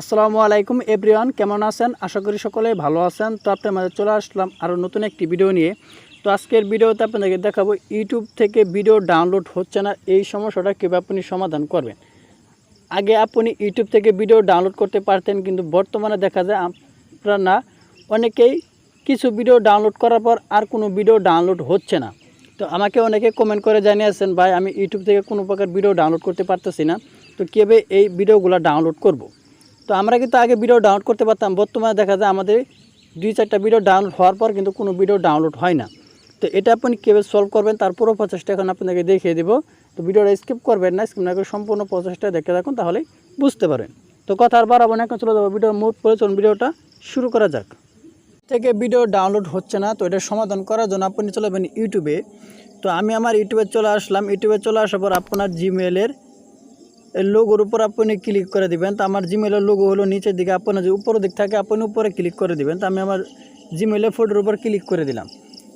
আসসালামু আলাইকুম এভরিওয়ান, কেমন আছেন? আশা করি সকলে ভালো আছেন। তো আপনার মাঝে চলে আসলাম আরও নতুন একটি ভিডিও নিয়ে। তো আজকের ভিডিওতে আপনাদেরকে দেখাবো, ইউটিউব থেকে ভিডিও ডাউনলোড হচ্ছে না, এই সমস্যাটা কীভাবে আপনি সমাধান করবেন? আগে আপনি ইউটিউব থেকে ভিডিও ডাউনলোড করতে পারতেন, কিন্তু বর্তমানে দেখা যায় আপনারা অনেকেই কিছু ভিডিও ডাউনলোড করার পর আর কোনো ভিডিও ডাউনলোড হচ্ছে না। তো আমাকে অনেকে কমেন্ট করে জানিয়েছেন, ভাই, আমি ইউটিউব থেকে কোনো প্রকার ভিডিও ডাউনলোড করতে পারতেছি না, তো কীভাবে এই ভিডিওগুলো ডাউনলোড করব। তো আমরা কিন্তু আগে ভিডিও ডাউনলোড করতে পারতাম। বর্তমানে দেখা যায় আমাদের দুই চারটা ভিডিও ডাউনলোড হওয়ার পর কিন্তু কোনো ভিডিও ডাউনলোড হয় না। তো এটা আপনি কীভাবে সলভ করবেন, তার পুরো প্রচেষ্টা এখন আপনাকে দেখিয়ে দেবো। তো ভিডিওটা স্কিপ করবেন না স্কিপ না করে সম্পূর্ণ প্রচেষ্টা দেখে রাখুন তাহলেই বুঝতে পারেন। তো কথা আর বাড়াবো না, এখন চলে যাব ভিডিওর মুড পরে। চলুন ভিডিওটা শুরু করা যাক। থেকে ভিডিও ডাউনলোড হচ্ছে না, তো এটা সমাধান করার জন্য আপনি চলে যাবেন ইউটিউবে তো আমি আমার ইউটিউবে চলে আসলাম। ইউটিউবে চলে আসার পর আপনার জিমেলের লোগোর উপর আপনি ক্লিক করে দিবেন। তো আমার জিমেলের লোগো হলো নিচের দিকে। আপনার যে উপরের দিক থাকে, আপনি উপরে ক্লিক করে দিবেন। তো আমি আমার জিমেলের ফটোর উপর ক্লিক করে দিলাম।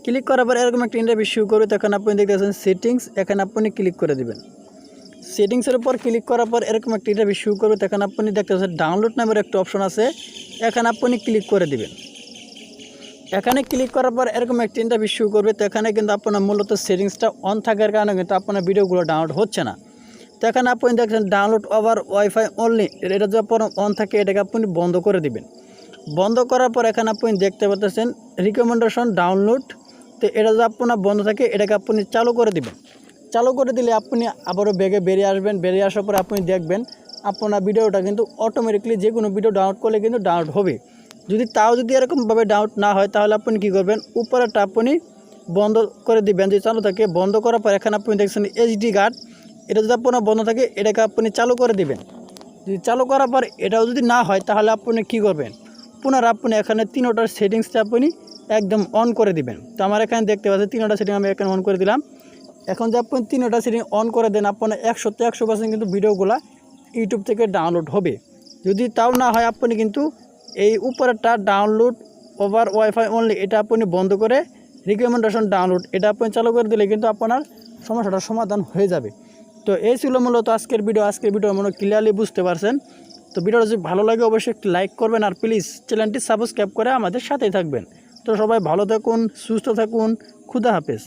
ক্লিক করার পর এরকম একটা ইন্টারভিউ শুরু করবে। তখন আপনি দেখতে দেখতেছেন সেটিংস এখানে আপনি ক্লিক করে দিবেন। সেটিংসের উপর ক্লিক করার পর এরকম একটা ইন্টারভিউ শুরু করবে। তখন আপনি দেখতে দেখতেছেন ডাউনলোড নামের একটা অপশন আছে। এখানে আপনি ক্লিক করে দিবেন। এখানে ক্লিক করার পর এরকম একটা ইন্টারভিউ শুরু করবে। তো এখানে কিন্তু আপনার মূলত সেটিংসটা অন থাকার কারণে কিন্তু আপনার ভিডিওগুলো ডাউনলোড হচ্ছে না। তো এখানে আপনি দেখছেন ডাউনলোড ওভার ওয়াইফাই অনলি এটা আপনার অন থাকে, এটাকে আপনি বন্ধ করে দিবেন। বন্ধ করার পর এখানে আপনি দেখতে পাচ্ছেন রিকমেন্ডেশন ডাউনলোড তো এটা যদি আপনার বন্ধ থাকে, এটাকে আপনি চালু করে দিবেন। চালু করে দিলে আপনি আবারও বেগে বেরিয়ে আসবেন। বেরিয়ে আসার পর আপনি দেখবেন, আপনার ভিডিওটা কিন্তু অটোমেটিকলি যে কোনো ভিডিও ডাউনলোড করলে কিন্তু ডাউনলোড হবে। যদি তাও যদি এরকমভাবে ডাউনলোড না হয়, তাহলে আপনি কী করবেন? উপরেটা আপনি বন্ধ করে দিবেন। যদি চালু থাকে, বন্ধ করার পর এখানে আপনি দেখছেন এইচডি গার্ড এটা যদি আপনার বন্ধ থাকে, এটাকে আপনি চালু করে দিবেন। যদি চালু করার পর এটাও যদি না হয়, তাহলে আপনি কী করবেন? পুনর আপনি এখানে তিনোটার সেটিংসটা আপনি একদম অন করে দিবেন। তো আমার এখানে দেখতে পাচ্ছি তিনোটা সেটিং আমি এখানে অন করে দিলাম। এখন যে আপনি তিনোটা সেটিং অন করে দেন, আপনার একশোতে একশো পার্সেন্ট কিন্তু ভিডিওগুলো ইউটিউব থেকে ডাউনলোড হবে। যদি তাও না হয়, আপনি কিন্তু এই উপরেরটা ডাউনলোড ওভার ওয়াইফাই অনলি এটা আপনি বন্ধ করে রিকমেন্ডেশন ডাউনলোড এটা আপনি চালু করে দিলে কিন্তু আপনার সমস্যাটার সমাধান হয়ে যাবে। তো এই ছিল মূলত আজকের ভিডিও আজকের ভিডিও মনে ক্লিয়ারলি বুঝতে পারছেন। তো ভিডিওটা যদি ভালো লাগে, অবশ্যই একটি লাইক করবেন আর প্লিজ চ্যানেলটি সাবস্ক্রাইব করে আমাদের সাথেই থাকবেন। তো সবাই ভালো থাকুন, সুস্থ থাকুন, খুদা হাফেজ।